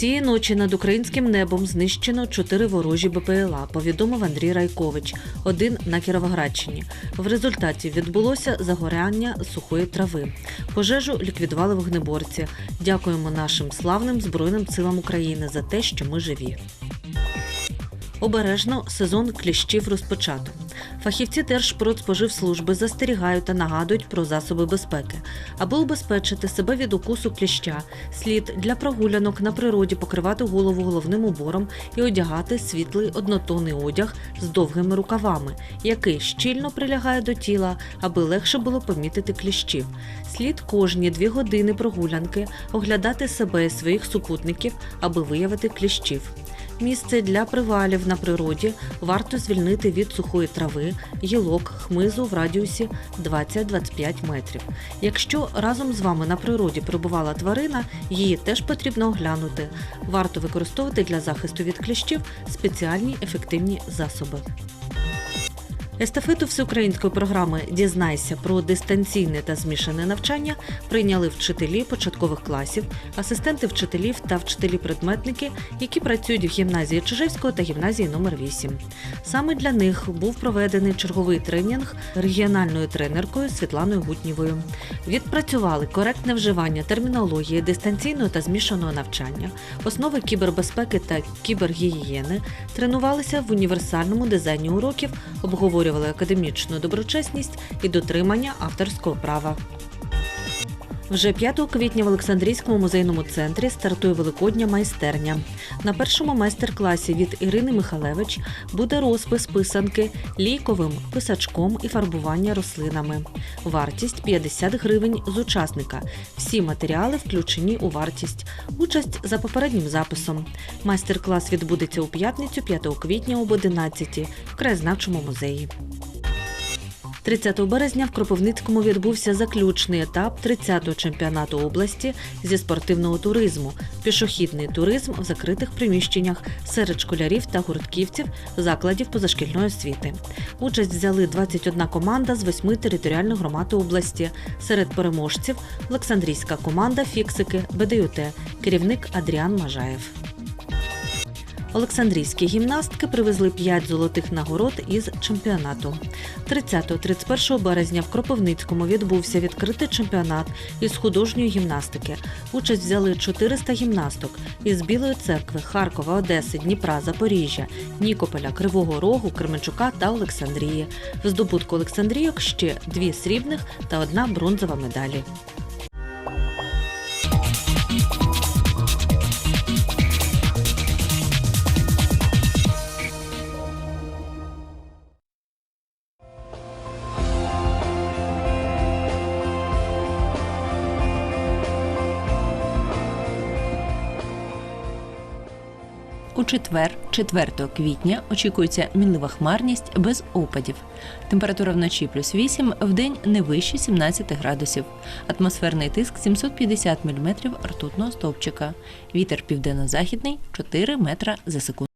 Цієї ночі над українським небом знищено чотири ворожі БПЛА, повідомив Андрій Райкович, один на Кіровоградщині. В результаті відбулося загоряння сухої трави. Пожежу ліквідували вогнеборці. Дякуємо нашим славним Збройним силам України за те, що ми живі. Обережно сезон кліщів розпочато. Фахівці Держпродспоживслужби застерігають та нагадують про засоби безпеки. Аби убезпечити себе від укусу кліща, слід для прогулянок на природі покривати голову головним убором і одягати світлий однотонний одяг з довгими рукавами, який щільно прилягає до тіла, аби легше було помітити кліщів. Слід кожні дві години прогулянки оглядати себе і своїх супутників, аби виявити кліщів. Місце для привалів на природі варто звільнити від сухої трави, гілок, хмизу в радіусі 20-25 метрів. Якщо разом з вами на природі перебувала тварина, її теж потрібно оглянути. Варто використовувати для захисту від кліщів спеціальні ефективні засоби. Естафету всеукраїнської програми Дізнайся про дистанційне та змішане навчання прийняли вчителі початкових класів, асистенти вчителів та вчителі-предметники, які працюють в гімназії Чижевського та гімназії номер 8 Саме для них був проведений черговий тренінг регіональною тренеркою Світланою Гутнєвою. Відпрацювали коректне вживання термінології дистанційного та змішаного навчання, основи кібербезпеки та кібергігієни, тренувалися в універсальному дизайні уроків, обговорювали академічну доброчесність і дотримання авторського права. Вже 5 квітня в Олександрійському музейному центрі стартує Великодня майстерня. На першому майстер-класі від Ірини Михалевич буде розпис писанки лійковим писачком і фарбування рослинами. Вартість 50 гривень з учасника. Всі матеріали включені у вартість. Участь за попереднім записом. Майстер-клас відбудеться у п'ятницю 5 квітня об 11 в краєзнавчому музеї. 30 березня в Кропивницькому відбувся заключний етап 30-го чемпіонату області зі спортивного туризму, пішохідний туризм в закритих приміщеннях серед школярів та гуртківців закладів позашкільної освіти. Участь взяли 21 команда з восьми територіальних громад області. Серед переможців Олександрійська команда Фіксики БДЮТ, керівник Адріан Мажаєв. Олександрійські гімнастки привезли 5 золотих нагород із чемпіонату. 30-31 березня в Кропивницькому відбувся відкритий чемпіонат із художньої гімнастики. Участь взяли 400 гімнасток із Білої церкви, Харкова, Одеси, Дніпра, Запоріжжя, Нікополя, Кривого Рогу, Кременчука та Олександрії. В здобутку Олександрійок ще дві срібних та одна бронзова медалі. У четвер, 4 квітня, очікується мінлива хмарність без опадів. Температура вночі плюс 8, в день не вище 17 градусів. Атмосферний тиск 750 мм ртутного стовпчика. Вітер південно-західний 4 метра за секунду.